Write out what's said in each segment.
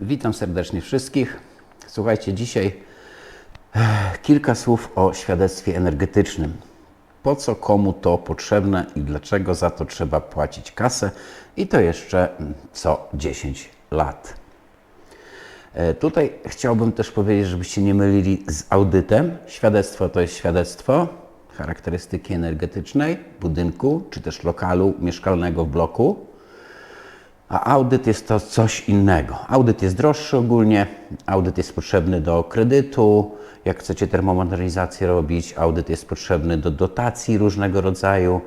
Witam serdecznie wszystkich. Słuchajcie, dzisiaj eh, kilka słów o świadectwie energetycznym. Po co komu to potrzebne i dlaczego za to trzeba płacić kasę i to jeszcze mm, co 10 lat. E, Tutaj chciałbym też powiedzieć, żebyście nie mylili z audytem. Świadectwo to jest świadectwo charakterystyki energetycznej budynku czy też lokalu mieszkalnego w bloku. A audyt jest to coś innego. Audyt jest droższy ogólnie, audyt jest potrzebny do kredytu, jak chcecie termomodernizację robić, audyt jest potrzebny do dotacji różnego rodzaju.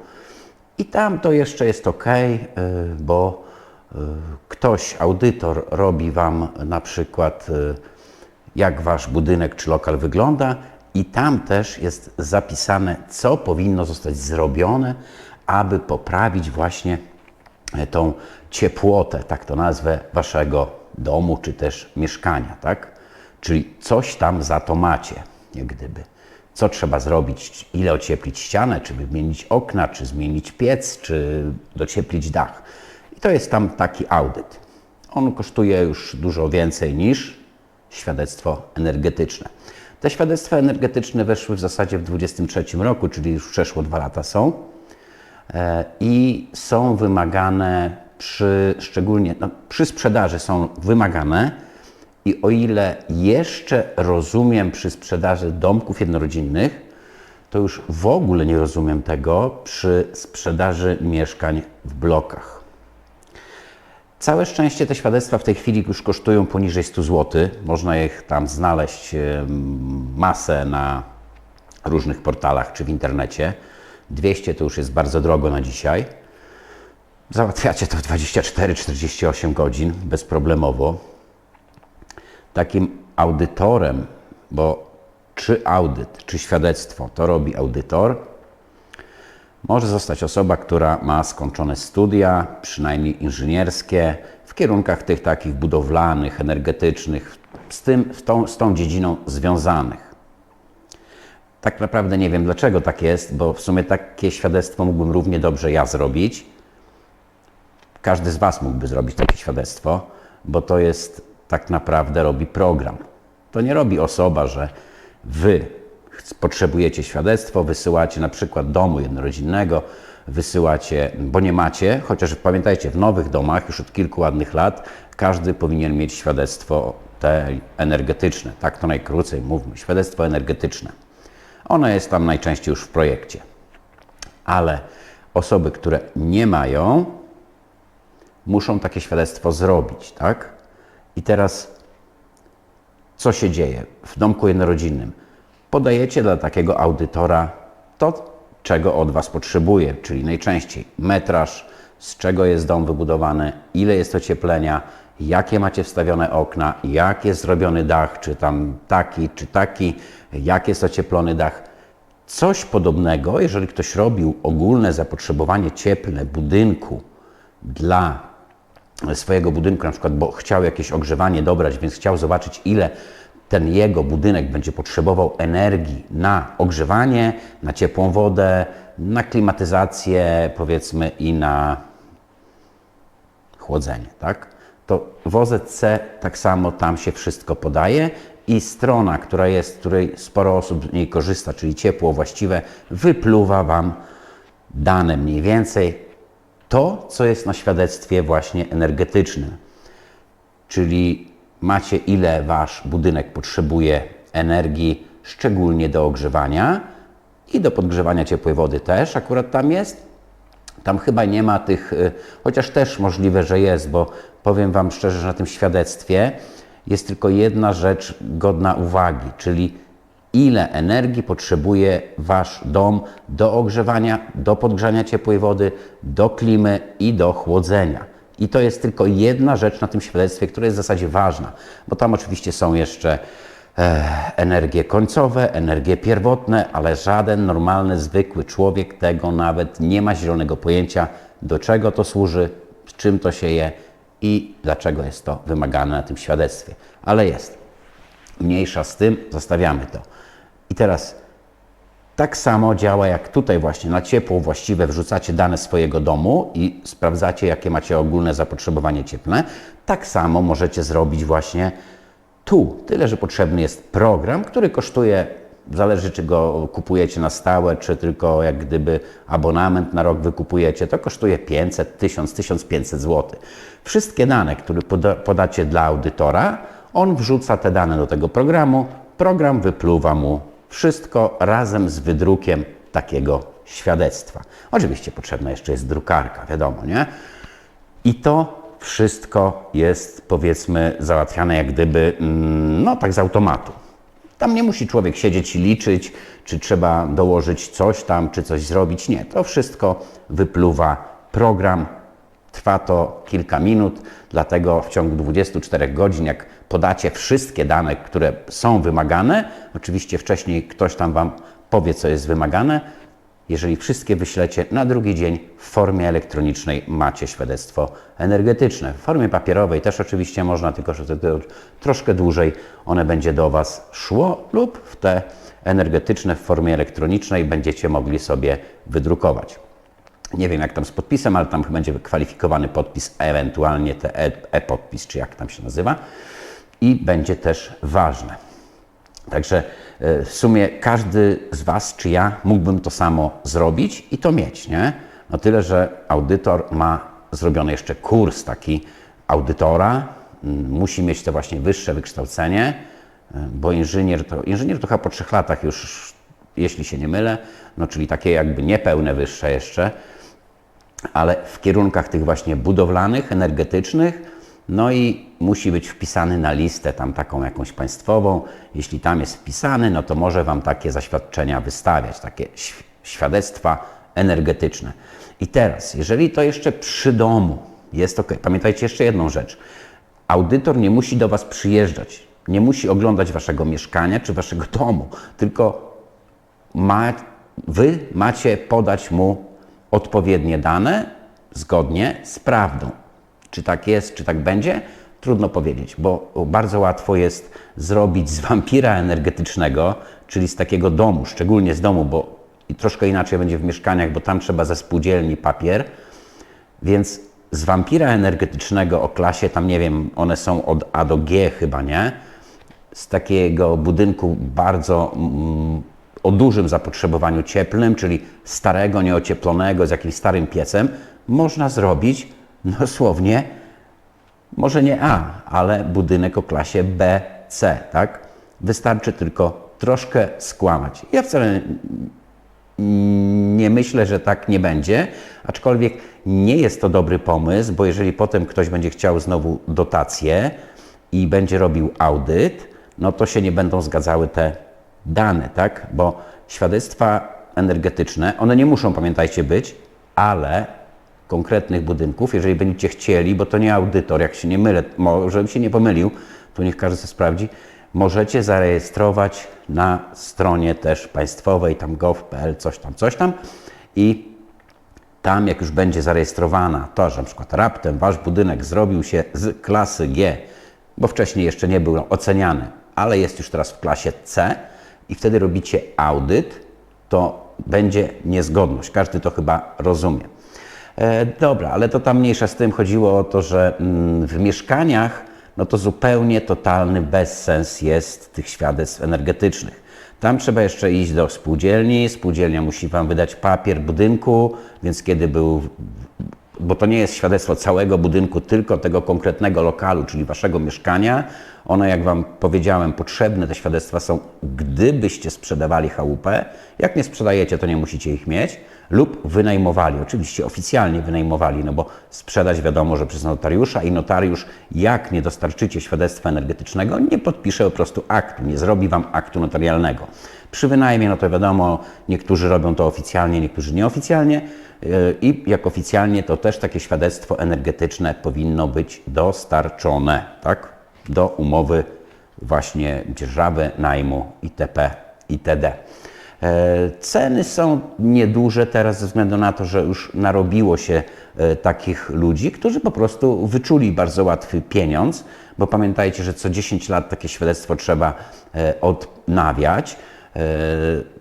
I tam to jeszcze jest ok, bo y, ktoś, audytor, robi Wam na przykład, y, jak Wasz budynek czy lokal wygląda, i tam też jest zapisane, co powinno zostać zrobione, aby poprawić właśnie tą ciepłotę, tak to nazwę, waszego domu czy też mieszkania, tak? Czyli coś tam za to macie, jak gdyby. Co trzeba zrobić, ile ocieplić ścianę, czy wymienić okna, czy zmienić piec, czy docieplić dach. I to jest tam taki audyt. On kosztuje już dużo więcej niż świadectwo energetyczne. Te świadectwa energetyczne weszły w zasadzie w 2023 roku, czyli już przeszło dwa lata są e, i są wymagane przy, szczególnie no, przy sprzedaży są wymagane i o ile jeszcze rozumiem przy sprzedaży domków jednorodzinnych, to już w ogóle nie rozumiem tego przy sprzedaży mieszkań w blokach. Całe szczęście te świadectwa w tej chwili już kosztują poniżej 100 zł. Można ich tam znaleźć masę na różnych portalach czy w internecie. 200 to już jest bardzo drogo na dzisiaj. Załatwiacie to w 24-48 godzin bezproblemowo. Takim audytorem, bo czy audyt, czy świadectwo to robi audytor, może zostać osoba, która ma skończone studia, przynajmniej inżynierskie, w kierunkach tych takich budowlanych, energetycznych, z, tym, z, tą, z tą dziedziną związanych. Tak naprawdę nie wiem dlaczego tak jest, bo w sumie takie świadectwo mógłbym równie dobrze ja zrobić. Każdy z Was mógłby zrobić takie świadectwo, bo to jest tak naprawdę robi program. To nie robi osoba, że Wy potrzebujecie świadectwo, wysyłacie na przykład domu jednorodzinnego, wysyłacie, bo nie macie, chociaż pamiętajcie, w nowych domach już od kilku ładnych lat każdy powinien mieć świadectwo te energetyczne, tak to najkrócej mówmy, świadectwo energetyczne. Ono jest tam najczęściej już w projekcie. Ale osoby, które nie mają, muszą takie świadectwo zrobić, tak? I teraz co się dzieje w domku jednorodzinnym? Podajecie dla takiego audytora to, czego od Was potrzebuje, czyli najczęściej metraż, z czego jest dom wybudowany, ile jest ocieplenia, jakie macie wstawione okna, jak jest zrobiony dach, czy tam taki, czy taki, jak jest ocieplony dach. Coś podobnego, jeżeli ktoś robił ogólne zapotrzebowanie cieplne budynku dla swojego budynku, na przykład, bo chciał jakieś ogrzewanie dobrać, więc chciał zobaczyć, ile ten jego budynek będzie potrzebował energii na ogrzewanie, na ciepłą wodę, na klimatyzację, powiedzmy, i na chłodzenie, tak? To w OZC tak samo tam się wszystko podaje i strona, która jest, której sporo osób z niej korzysta, czyli ciepło właściwe, wypluwa Wam dane mniej więcej to, co jest na świadectwie właśnie energetycznym. Czyli macie ile Wasz budynek potrzebuje energii, szczególnie do ogrzewania i do podgrzewania ciepłej wody też akurat tam jest. Tam chyba nie ma tych, y, chociaż też możliwe, że jest, bo powiem Wam szczerze, że na tym świadectwie jest tylko jedna rzecz godna uwagi, czyli ile energii potrzebuje Wasz dom do ogrzewania, do podgrzania ciepłej wody, do klimy i do chłodzenia. I to jest tylko jedna rzecz na tym świadectwie, która jest w zasadzie ważna, bo tam oczywiście są jeszcze energie końcowe, energie pierwotne, ale żaden normalny, zwykły człowiek tego nawet nie ma zielonego pojęcia, do czego to służy, czym to się je i dlaczego jest to wymagane na tym świadectwie. Ale jest. Mniejsza z tym, zostawiamy to. I teraz Tak samo działa jak tutaj właśnie na ciepło właściwe wrzucacie dane swojego domu i sprawdzacie jakie macie ogólne zapotrzebowanie cieplne. Tak samo możecie zrobić właśnie tu. Tyle, że potrzebny jest program, który kosztuje, zależy czy go kupujecie na stałe, czy tylko jak gdyby abonament na rok wykupujecie, to kosztuje 500, 1000, 1500 zł. Wszystkie dane, które poda, podacie dla audytora, on wrzuca te dane do tego programu, program wypluwa mu wszystko razem z wydrukiem takiego świadectwa. Oczywiście potrzebna jeszcze jest drukarka, wiadomo, nie? I to wszystko jest, powiedzmy, załatwiane jak gdyby, mm, no tak z automatu. Tam nie musi człowiek siedzieć i liczyć, czy trzeba dołożyć coś tam, czy coś zrobić. Nie, to wszystko wypluwa program. Trwa to kilka minut, dlatego w ciągu 24 godzin, jak podacie wszystkie dane, które są wymagane, oczywiście wcześniej ktoś tam Wam powie, co jest wymagane, jeżeli wszystkie wyślecie na drugi dzień w formie elektronicznej, macie świadectwo energetyczne. W formie papierowej też oczywiście można, tylko że troszkę dłużej one będzie do Was szło lub w te energetyczne w formie elektronicznej będziecie mogli sobie wydrukować. Nie wiem jak tam z podpisem, ale tam będzie kwalifikowany podpis, ewentualnie te e- e-podpis, czy jak tam się nazywa. I będzie też ważne. Także e, w sumie każdy z Was, czy ja, mógłbym to samo zrobić i to mieć, nie? No tyle, że audytor ma zrobiony jeszcze kurs taki audytora, mm, musi mieć to właśnie wyższe wykształcenie, e, bo inżynier to, inżynier to chyba po trzech latach już, jeśli się nie mylę, no czyli takie jakby niepełne wyższe jeszcze, ale w kierunkach tych właśnie budowlanych, energetycznych, no i musi być wpisany na listę tam taką jakąś państwową. Jeśli tam jest wpisany, no to może Wam takie zaświadczenia wystawiać, takie świadectwa energetyczne. I teraz, jeżeli to jeszcze przy domu jest ok, pamiętajcie jeszcze jedną rzecz. Audytor nie musi do Was przyjeżdżać, nie musi oglądać Waszego mieszkania czy Waszego domu, tylko ma, Wy macie podać mu odpowiednie dane zgodnie z prawdą. Czy tak jest, czy tak będzie? Trudno powiedzieć, bo bardzo łatwo jest zrobić z wampira energetycznego, czyli z takiego domu, szczególnie z domu, bo troszkę inaczej będzie w mieszkaniach, bo tam trzeba ze spółdzielni papier, więc z wampira energetycznego o klasie, tam nie wiem, one są od A do G chyba, nie? Z takiego budynku bardzo mm, o dużym zapotrzebowaniu cieplnym, czyli starego, nieocieplonego, z jakimś starym piecem, można zrobić dosłownie, może nie A, ale budynek o klasie B, C, tak? Wystarczy tylko troszkę skłamać. Ja wcale nie myślę, że tak nie będzie, aczkolwiek nie jest to dobry pomysł, bo jeżeli potem ktoś będzie chciał znowu dotację i będzie robił audyt, no to się nie będą zgadzały te dane, tak? Bo świadectwa energetyczne, one nie muszą, pamiętajcie, być, ale konkretnych budynków, jeżeli będziecie chcieli, bo to nie audytor, jak się nie mylę, żebym się nie pomylił, to niech każdy sprawdzi, możecie zarejestrować na stronie też państwowej, tam gov.pl, coś tam, coś tam i tam jak już będzie zarejestrowana to, że na przykład raptem wasz budynek zrobił się z klasy G, bo wcześniej jeszcze nie był oceniany, ale jest już teraz w klasie C i wtedy robicie audyt, to będzie niezgodność. Każdy to chyba rozumie. E, dobra, ale to tam mniejsza z tym chodziło o to, że mm, w mieszkaniach no to zupełnie totalny bezsens jest tych świadectw energetycznych. Tam trzeba jeszcze iść do spółdzielni, spółdzielnia musi Wam wydać papier budynku, więc kiedy był, bo to nie jest świadectwo całego budynku, tylko tego konkretnego lokalu, czyli Waszego mieszkania. One, jak Wam powiedziałem, potrzebne te świadectwa są, gdybyście sprzedawali chałupę. Jak nie sprzedajecie, to nie musicie ich mieć lub wynajmowali, oczywiście oficjalnie wynajmowali, no bo sprzedać wiadomo, że przez notariusza i notariusz, jak nie dostarczycie świadectwa energetycznego, nie podpisze po prostu aktu, nie zrobi Wam aktu notarialnego. Przy wynajmie, no to wiadomo, niektórzy robią to oficjalnie, niektórzy nieoficjalnie yy, i jak oficjalnie, to też takie świadectwo energetyczne powinno być dostarczone, tak, do umowy właśnie dzierżawy, najmu itp. itd. E, ceny są nieduże teraz ze względu na to, że już narobiło się e, takich ludzi, którzy po prostu wyczuli bardzo łatwy pieniądz, bo pamiętajcie, że co 10 lat takie świadectwo trzeba e, odnawiać.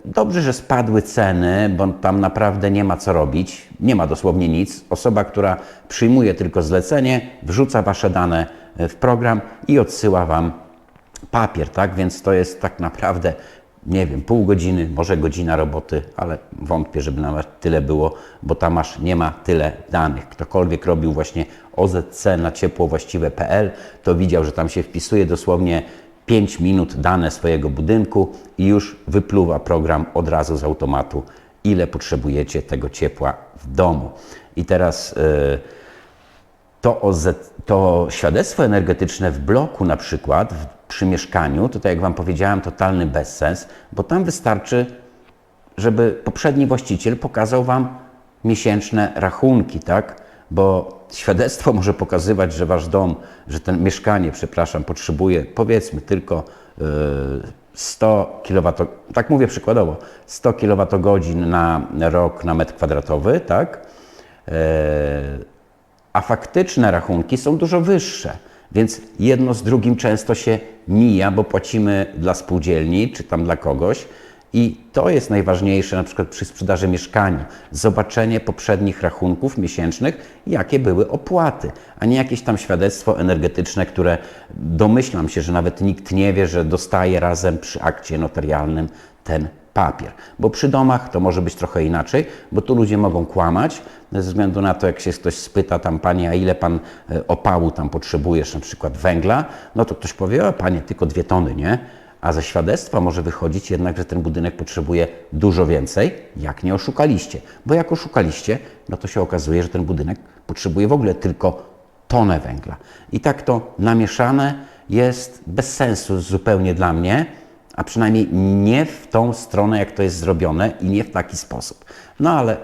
Dobrze, że spadły ceny, bo tam naprawdę nie ma co robić, nie ma dosłownie nic. Osoba, która przyjmuje tylko zlecenie, wrzuca Wasze dane w program i odsyła Wam papier, tak? Więc to jest tak naprawdę, nie wiem, pół godziny, może godzina roboty, ale wątpię, żeby nawet tyle było, bo tam aż nie ma tyle danych. Ktokolwiek robił właśnie OZC na ciepłowłaściwe.pl, to widział, że tam się wpisuje dosłownie 5 minut dane swojego budynku i już wypluwa program od razu z automatu, ile potrzebujecie tego ciepła w domu. I teraz yy, to, OZ, to świadectwo energetyczne w bloku na przykład, przy mieszkaniu, to tak jak Wam powiedziałem, totalny bezsens, bo tam wystarczy, żeby poprzedni właściciel pokazał Wam miesięczne rachunki, tak? Bo świadectwo może pokazywać, że Wasz dom, że ten mieszkanie, przepraszam, potrzebuje powiedzmy tylko yy, 100 kWh, tak mówię przykładowo, 100 kWh na rok na metr kwadratowy, tak? Yy, a faktyczne rachunki są dużo wyższe. Więc jedno z drugim często się mija, bo płacimy dla spółdzielni czy tam dla kogoś. I to jest najważniejsze na przykład przy sprzedaży mieszkania. Zobaczenie poprzednich rachunków miesięcznych, jakie były opłaty, a nie jakieś tam świadectwo energetyczne, które domyślam się, że nawet nikt nie wie, że dostaje razem przy akcie notarialnym ten papier. Bo przy domach to może być trochę inaczej, bo tu ludzie mogą kłamać, ze względu na to, jak się ktoś spyta tam, panie, a ile pan e, opału tam potrzebujesz, na przykład węgla, no to ktoś powie, o panie, tylko dwie tony, nie? A ze świadectwa może wychodzić jednak, że ten budynek potrzebuje dużo więcej, jak nie oszukaliście. Bo jak oszukaliście, no to się okazuje, że ten budynek potrzebuje w ogóle tylko tonę węgla. I tak to namieszane jest bez sensu zupełnie dla mnie, a przynajmniej nie w tą stronę, jak to jest zrobione i nie w taki sposób. No ale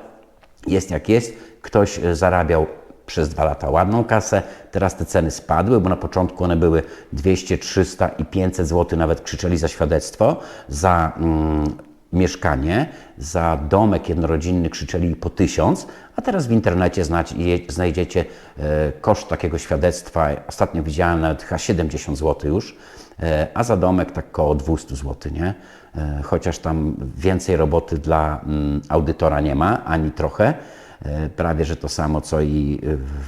jest jak jest. Ktoś e, zarabiał przez dwa lata ładną kasę, teraz te ceny spadły, bo na początku one były 200, 300 i 500 zł, nawet krzyczeli za świadectwo, za mm, mieszkanie, za domek jednorodzinny krzyczeli po 1000, a teraz w internecie znajdziecie e, koszt takiego świadectwa, ostatnio widziałem nawet chyba 70 zł już, a za domek tak około 200 zł, nie? E, chociaż tam więcej roboty dla mm, audytora nie ma, ani trochę, e, prawie że to samo co i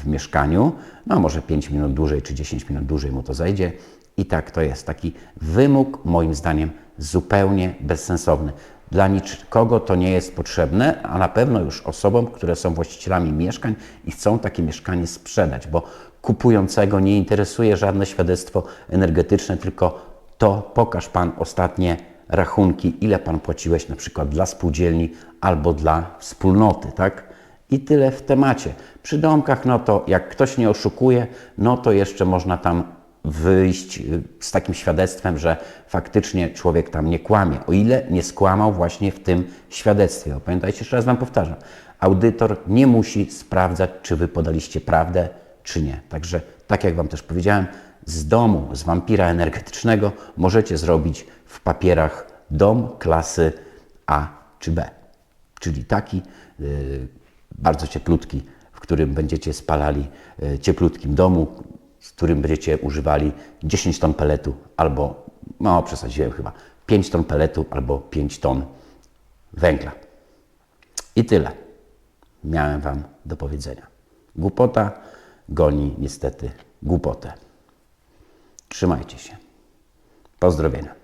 w mieszkaniu, no może 5 minut dłużej czy 10 minut dłużej mu to zajdzie. I tak to jest taki wymóg, moim zdaniem, zupełnie bezsensowny. Dla nikogo to nie jest potrzebne, a na pewno już osobom, które są właścicielami mieszkań i chcą takie mieszkanie sprzedać, bo kupującego nie interesuje żadne świadectwo energetyczne, tylko to pokaż Pan ostatnie rachunki, ile Pan płaciłeś na przykład dla spółdzielni albo dla wspólnoty, tak? I tyle w temacie. Przy domkach, no to jak ktoś nie oszukuje, no to jeszcze można tam wyjść y, z takim świadectwem, że faktycznie człowiek tam nie kłamie, o ile nie skłamał właśnie w tym świadectwie. Pamiętajcie, jeszcze raz Wam powtarzam, audytor nie musi sprawdzać, czy Wy podaliście prawdę, czy nie. Także, tak jak Wam też powiedziałem, z domu, z wampira energetycznego możecie zrobić w papierach dom klasy A czy B. Czyli taki y, bardzo cieplutki, w którym będziecie spalali y, cieplutkim domu, z którym będziecie używali 10 ton peletu albo, no przesadziłem chyba, 5 ton peletu albo 5 ton węgla. I tyle miałem Wam do powiedzenia. Głupota goni niestety głupotę. Trzymajcie się. Pozdrowienia.